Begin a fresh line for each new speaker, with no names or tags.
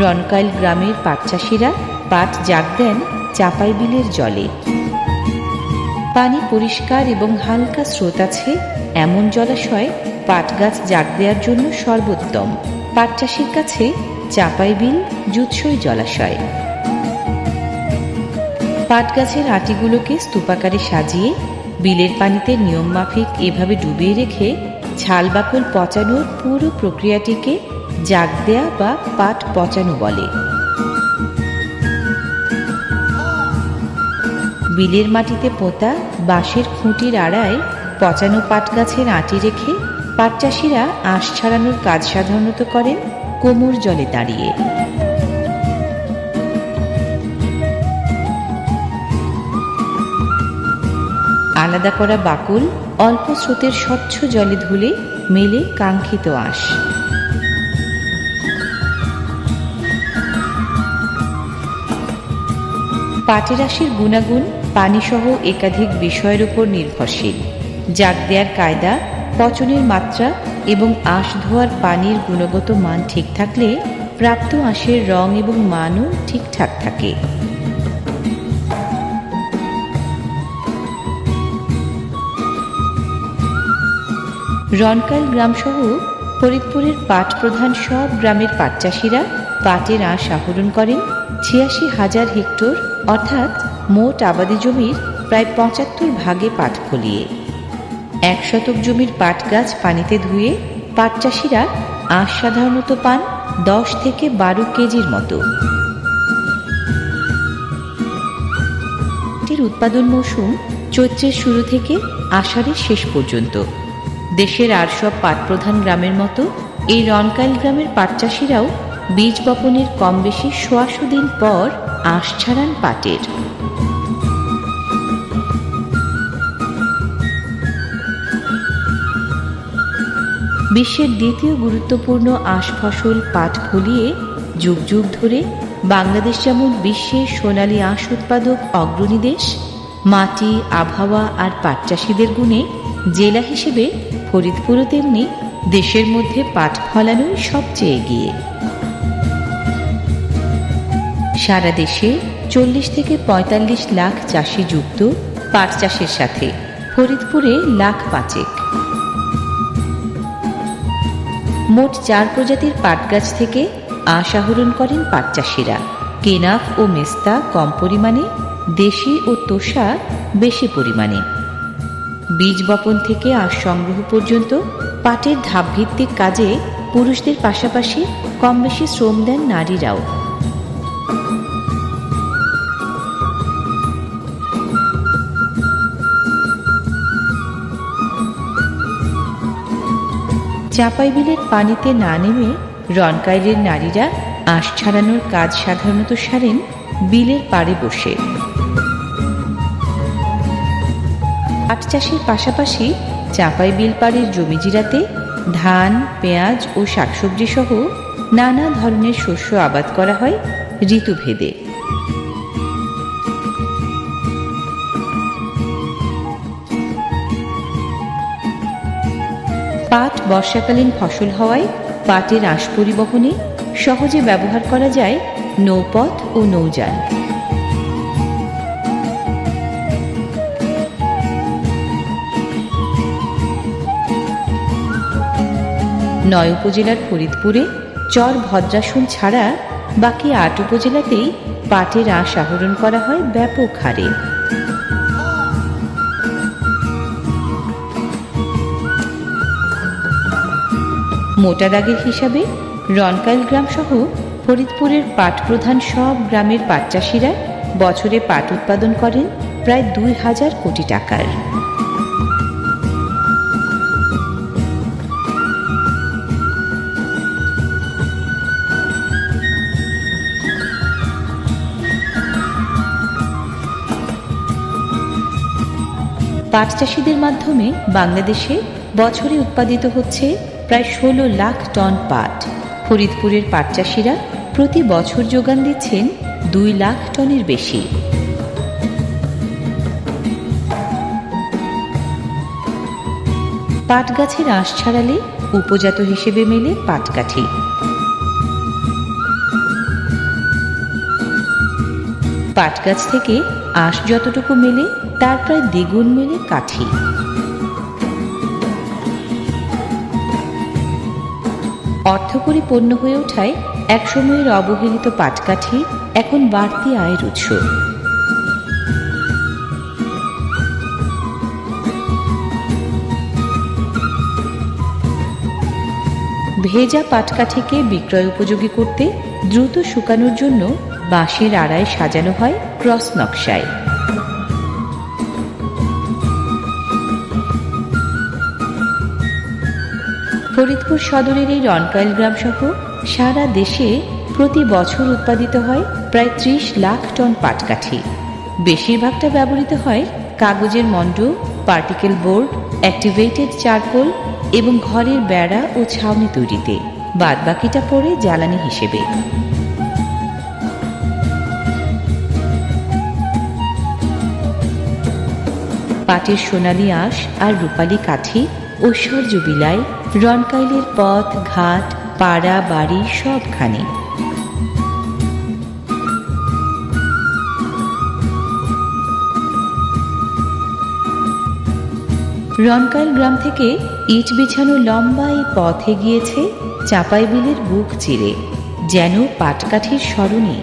রনকাইল গ্রামের পাট চাষিরা পাট জাগ দেন চাপাই বিলের জলে। পানি পরিষ্কার এবং হালকা স্রোত আছে এমন জলাশয় পাট গাছ জাগ দেওয়ার জন্য সর্বোত্তম। পাট চাষির কাছে চাপাই বিল জুৎসই জলাশয়। পাট গাছের আটিগুলোকে স্তূপাকারে সাজিয়ে বিলের পানিতে নিয়মমাফিক এভাবে ডুবিয়ে রেখে ছাল বাকল পচানোর পুরো প্রক্রিয়াটিকে জাগ দেয়া বা পাট পচানো বলে। বিলের মাটিতে পোতা বাঁশের খুঁটির আড়ায় পচানো পাট গাছের আঁটি রেখে পাট চাষিরা আঁশ ছাড়ানোর কাজ সাধারণত করেন কোমর জলে দাঁড়িয়ে। আলাদা করা বাকুল অল্প স্রোতের স্বচ্ছ জলে ধুলে মেলে কাঙ্ক্ষিত আঁশ। পাটের আঁশের গুণাগুণ পানিসহ একাধিক বিষয়ের উপর নির্ভরশীল। জাগ দেয়ার কায়দা, পচনের মাত্রা এবং আঁশ ধোয়ার পানির গুণগত মান ঠিক থাকলে প্রাপ্ত আঁশের রং এবং মানও ঠিকঠাক থাকে। রনকাল গ্রামসহ ফরিদপুরের পাট প্রধান সব গ্রামের পাট চাষিরা পাটের আঁশ আহরণ করেন। ছিয়াশি হাজার হেক্টর, অর্থাৎ মোট আবাদি জমির প্রায় পঁচাত্তর ভাগে পাট ফলিয়ে। এক শতক জমির পাট গাছ পানিতে ধুয়ে পাট চাষিরা আঁশ সাধারণত পান দশ থেকে বারো কেজির মতো। উৎপাদন মৌসুম চৈত্রের শুরু থেকে আষাঢ়ের শেষ পর্যন্ত। দেশের আর সব পাট প্রধান গ্রামের মতো, এই রনকাইল গ্রামের পাট চাষিরাও বীজ বপনের কম বেশি সোয়াশো দিন পর আঁশ ছাড়ান পাটের। বিশ্বের দ্বিতীয় গুরুত্বপূর্ণ আঁশ ফসল পাট ফলিয়ে যুগ যুগ ধরে বাংলাদেশ যেমন বিশ্বের সোনালী আঁশ উৎপাদক অগ্রণী দেশ, মাটি, আবহাওয়া আর পাট চাষিদের গুণে জেলা হিসেবে ফরিদপুরও তেমনি দেশের মধ্যে পাট ফলানোই সবচেয়ে এগিয়ে। সারা দেশে চল্লিশ থেকে পঁয়তাল্লিশ লাখ চাষি যুক্ত পাট চাষের সাথে ফরিদপুরে লাখ পাঁচেক। মোট চার প্রজাতির পাট গাছ থেকে আঁশ আহরণ করেন পাট চাষিরা। কেনাফ ও মেস্তা কম পরিমাণে, দেশি ও তোষা বেশি পরিমাণে। বীজ বপন থেকে আঁশ সংগ্রহ পর্যন্ত পাটের ধাপভিত্তিক কাজে পুরুষদের পাশাপাশি কম বেশি শ্রম দেন নারীরাও। চাপাই বিলের পানিতে না নেমে রনকাইলের নারীরা আঁশ ছাড়ানোর কাজ সাধারণত সারেন বিলের পাড়ে বসে। পাট চাষের পাশাপাশি চাপাই বিল পাড়ের জমি জিরাতে ধান, পেঁয়াজ ও শাকসবজি সহ নানা ধরনের শস্য আবাদ করা হয় ঋতুভেদে। পাট বর্ষাকালীন ফসল হওয়ায় পাটের আঁশ পরিবহনে সহজে ব্যবহার করা যায় নৌপথ ও নৌযান। নয় উপজেলার ফরিদপুরে, চর ভদ্রাসন ছাড়া বাকি আট উপজেলাতেই পাটের আঁশ আহরণ করা হয় ব্যাপক হারে। মোটা দাগের হিসাবে রনকাইল গ্রাম সহ ফরিদপুরের পাট প্রধান সব গ্রামের পাট চাষিরা বছরে পাট উৎপাদন করেন প্রায় দুই হাজার কোটি টাকার। পাট চাষিদের মাধ্যমে বাংলাদেশে বছরে উৎপাদিত হচ্ছে প্রায় ষোলো লাখ টন পাট। ফরিদপুরের পাট চাষিরা প্রতি বছর যোগান দিচ্ছেন দুই লাখ টনের বেশি। পাট গাছের আঁশ ছাড়ালে উপজাত হিসেবে মেলে পাটকাঠি। পাটগাছ থেকে আঁশ যতটুকু মেলে, তার প্রায় দ্বিগুণ মেলে কাঠি। অর্থকরী পণ্য হয়ে ওঠায় একসময়ের অবহেলিত পাটকাঠি এখন বাড়তি আয়ের উৎস। ভেজা পাটকাঠিকে বিক্রয় উপযোগী করতে দ্রুত শুকানোর জন্য বাঁশের আড়ায় সাজানো হয় ক্রস নকশায়। ফরিদপুর সদরের এই রনকাইল গ্রাম সহ সারা দেশে প্রতি বছর উৎপাদিত হয় প্রায় ত্রিশ লাখ টন পাটকাঠি। বেশিরভাগটা ব্যবহৃত হয় কাগজের মণ্ড পার্টিকেল বোর্ড, অ্যাক্টিভেটেড চারকোল এবং ঘরের বেড়া ও ছাউনি তৈরিতে। বাদবাকিটা পড়ে জ্বালানি হিসেবে। পাটের সোনালি আঁশ আর রূপালী কাঠি, ঐশ্বর্য বিলায় রনকাইলের পথ, ঘাট, পাড়া, বাড়ি সবখানে। রনকাইল গ্রাম থেকে ইট বিছানো লম্বা এই পথে গিয়েছে চাপাই বিলের বুক চিরে, যেন পাটকাঠির স্মরণে।